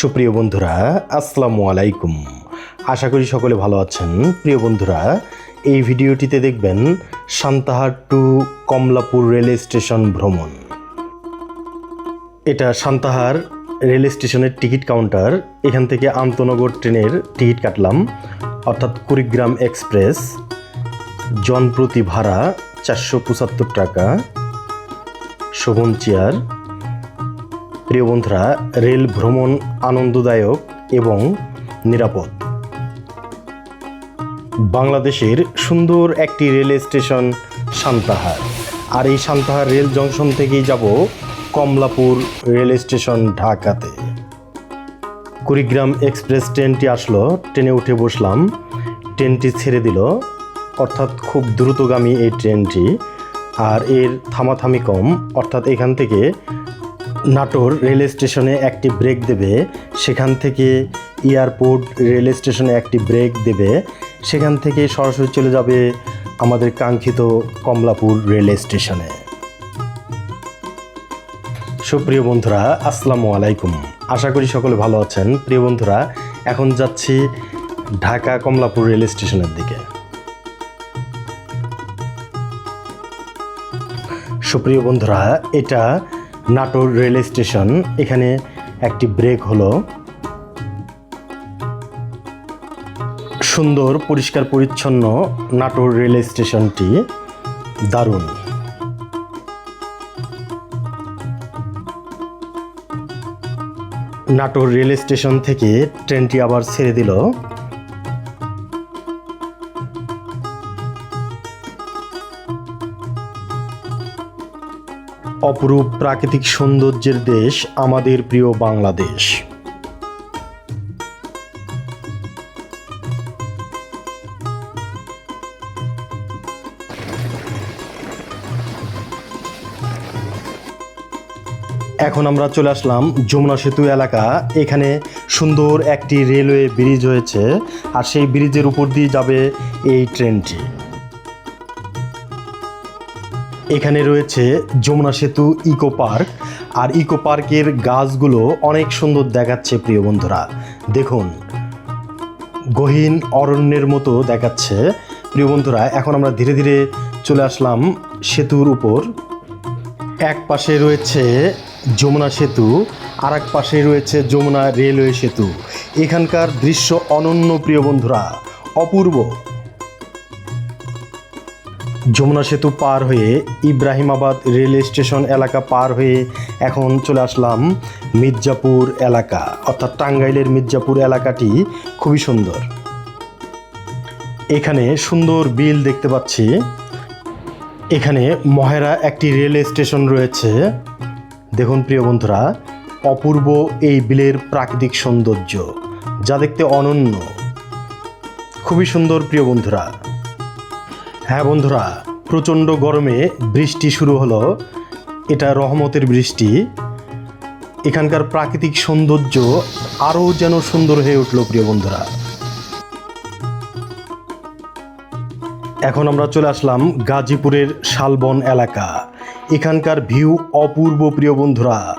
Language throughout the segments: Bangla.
সুপ্রিয় বন্ধুরা, আসসালামু আলাইকুম। আশা করি সকলে ভালো আছেন। প্রিয় বন্ধুরা, এই ভিডিওটিতে দেখবেন Santahar to Kamalapur rail station ভ্রমণ। এটা সান্তাহার রেল স্টেশনের টিকিট কাউন্টার। এখান থেকে আন্তনগর ট্রেনের টিকিট কাটলাম, অর্থাৎ কুড়িগ্রাম এক্সপ্রেস। জনপ্রতি ভাড়া চারশো পঁচাত্তর টাকা। শোভন চেয়ার প্রিয় বন্ধুরা, রেল ভ্রমণ আনন্দদায়ক এবং নিরাপদ। বাংলাদেশের সুন্দর একটি রেল স্টেশন সান্তাহার। আর এই সান্তাহার রেল জংশন থেকেই যাব কমলাপুর রেল স্টেশন ঢাকাতে। কুড়িগ্রাম এক্সপ্রেস ট্রেনটি আসলো, ট্রেনে উঠে বসলাম, ট্রেনটি ছেড়ে দিল। অর্থাৎ খুব দ্রুতগামী এই ট্রেনটি, আর এর থামাথামি কম। অর্থাৎ এখান থেকে নাটোর রেল স্টেশনে একটি ব্রেক দেবে, সেখান থেকে এয়ারপোর্ট রেল স্টেশনে একটি ব্রেক দেবে, সেখান থেকে সরাসরি চলে যাবে আমাদের কাঙ্ক্ষিত কমলাপুর রেল স্টেশনে। সুপ্রিয় বন্ধুরা, আসসালামু আলাইকুম। আশা করি সকলে ভালো আছেন। প্রিয় বন্ধুরা, এখন যাচ্ছি ঢাকা কমলাপুর রেল স্টেশনের দিকে। সুপ্রিয় বন্ধুরা, এটা নাটোর রেল স্টেশন। এখানে একটি ব্রেক হলো। সুন্দর, পরিষ্কার, পরিচ্ছন্ন নাটোর রেল স্টেশনটি দারুণ। নাটোর রেল স্টেশন থেকে ট্রেনটি আবার ছেড়ে দিল। অপরূপ প্রাকৃতিক সৌন্দর্যের দেশ আমাদের প্রিয় বাংলাদেশ। এখন আমরা চলে আসলাম যমুনা সেতু এলাকা। এখানে সুন্দর একটি রেলওয়ে ব্রিজ হয়েছে, আর সেই ব্রিজের উপর দিয়ে যাবে এই ট্রেনটি। এখানে রয়েছে যমুনা সেতু ইকো পার্ক। আর ইকো পার্কের গাছগুলো অনেক সুন্দর দেখাচ্ছে প্রিয় বন্ধুরা। দেখুন, গহীন অরণ্যের মতো দেখাচ্ছে। প্রিয় বন্ধুরা, এখন আমরা ধীরে ধীরে চলে আসলাম সেতুর উপর। এক পাশে রয়েছে যমুনা সেতু আর এক পাশে রয়েছে যমুনা রেলওয়ে সেতু। এখানকার দৃশ্য অনন্য প্রিয় বন্ধুরা। অপূর্ব। যমুনা সেতু পার হয়ে ইব্রাহিমাবাদ রেল স্টেশন এলাকা পার হয়ে এখন চলে আসলাম মির্জাপুর এলাকা। অর্থাৎ টাঙ্গাইলের মির্জাপুর এলাকাটি খুবই সুন্দর। এখানে সুন্দর বিল দেখতে পাচ্ছি। এখানে মহেরা একটি রেল স্টেশন রয়েছে। দেখুন প্রিয় বন্ধুরা, অপূর্ব এই বিলের প্রাকৃতিক সৌন্দর্য, যা দেখতে অনন্য। খুবই সুন্দর প্রিয় বন্ধুরা। হ্যাঁ বন্ধুরা, প্রচণ্ড গরমে বৃষ্টি শুরু হলো। এটা রহমতের বৃষ্টি। এখানকার প্রাকৃতিক সৌন্দর্য আরও যেন সুন্দর হয়ে উঠল প্রিয় বন্ধুরা। এখন আমরা চলে আসলাম গাজীপুরের শালবন এলাকা। এখানকার ভিউ অপূর্ব প্রিয় বন্ধুরা।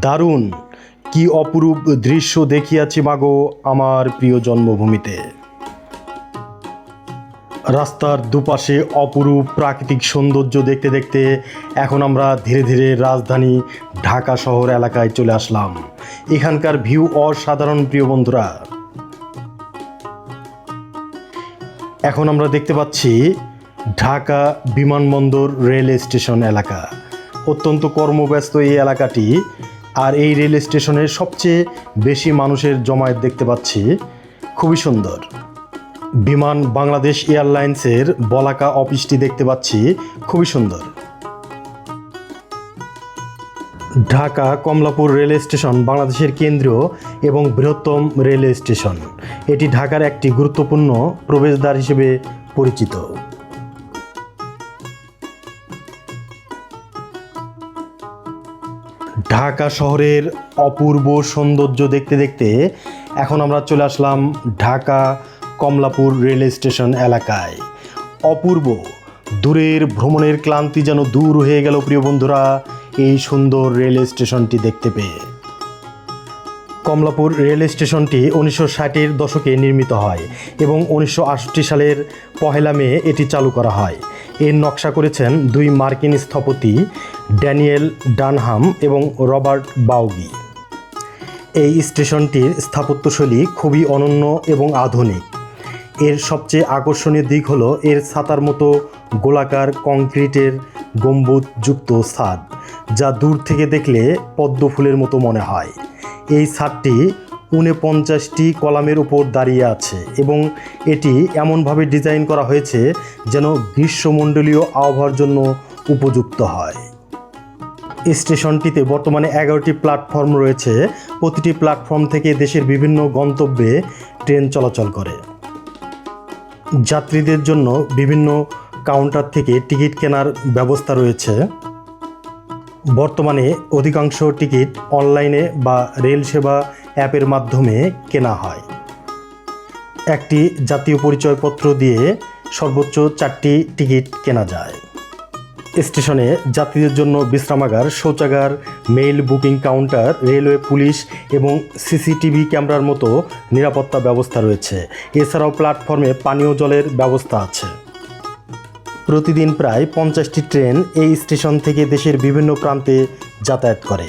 দারুণ! কি অপরূপ দৃশ্য দেখিয়াছি মাগো আমার প্রিয় জন্মভূমিতে। রাস্তার দুপাশে অপরূপ প্রাকৃতিক সৌন্দর্য দেখতে দেখতে এখন আমরা ধীরে ধীরে রাজধানী ঢাকা শহর এলাকায় চলে আসলাম। এখানকার ভিউ অসাধারণ প্রিয় বন্ধুরা। এখন আমরা দেখতে পাচ্ছি ঢাকা বিমানবন্দর রেল স্টেশন এলাকা। অত্যন্ত কর্মব্যস্ত এই এলাকাটি আর এই রেল স্টেশনে সবচেয়ে বেশি মানুষের জমায়েত দেখতে পাচ্ছি। খুবই সুন্দর। বিমান বাংলাদেশ এয়ারলাইন্সের বলাকা অফিসটি দেখতে পাচ্ছি। খুবই সুন্দর। ঢাকা কমলাপুর রেল স্টেশন বাংলাদেশের কেন্দ্রীয় এবং বৃহত্তম রেল স্টেশন। এটি ঢাকার একটি গুরুত্বপূর্ণ প্রবেশদ্বার হিসেবে পরিচিত। ঢাকা শহরের অপূর্ব সৌন্দর্য দেখতে দেখতে এখন আমরা চলে আসলাম ঢাকা কমলাপুর রেল স্টেশন এলাকায়। অপূর্ব, দূরের ভ্রমণের ক্লান্তি যেন দূর হয়ে গেল প্রিয় বন্ধুরা, এই সুন্দর রেল স্টেশনটি দেখতে পেয়ে। কমলাপুর রেল স্টেশনটি উনিশশো ষাটের দশকে নির্মিত হয় এবং উনিশশো আটষট্টি সালের পহেলা মে এটি চালু করা হয়। এর নকশা করেছেন দুই মার্কিন স্থপতি, ড্যানিয়েল ডানহাম এবং রবার্ট বাউগি। এই স্টেশনটির স্থাপত্যশৈলী খুবই অনন্য এবং আধুনিক। এর সবচেয়ে আকর্ষণীয় দিক হলো এর ছাতার মতো গোলাকার কংক্রিটের গম্বুজযুক্ত ছাদ, যা দূর থেকে দেখলে পদ্ম ফুলের মতো মনে হয়। এই ছাদটি উনপঞ্চাশটি কলামের উপর দাঁড়িয়ে আছে এবং এটি এমনভাবে ডিজাইন করা হয়েছে যেন গ্রীষ্মমণ্ডলীয় আবহাওয়ার জন্য উপযুক্ত হয়। স্টেশনটিতে বর্তমানে এগারোটি প্ল্যাটফর্ম রয়েছে। প্রতিটি প্ল্যাটফর্ম থেকে দেশের বিভিন্ন গন্তব্যে ট্রেন চলাচল করে। যাত্রীদের জন্য বিভিন্ন কাউন্টার থেকে টিকিট কেনার ব্যবস্থা রয়েছে। বর্তমানে অধিকাংশ টিকিট অনলাইনে বা রেল সেবা অ্যাপের মাধ্যমে কেনা হয়। একটি জাতীয় পরিচয়পত্র দিয়ে সর্বোচ্চ চারটি টিকিট কেনা যায়। স্টেশনে যাত্রীদের জন্য বিশ্রামাগার, শৌচাগার, mail booking counter, railway police এবং সিসিটিভি ক্যামেরার মতো নিরাপত্তা ব্যবস্থা রয়েছে। এছাড়াও প্ল্যাটফর্মে পানীয় জলের ব্যবস্থা আছে। প্রতিদিন প্রায় পঞ্চাশটি ট্রেন এই স্টেশন থেকে দেশের বিভিন্ন প্রান্তে যাতায়াত করে।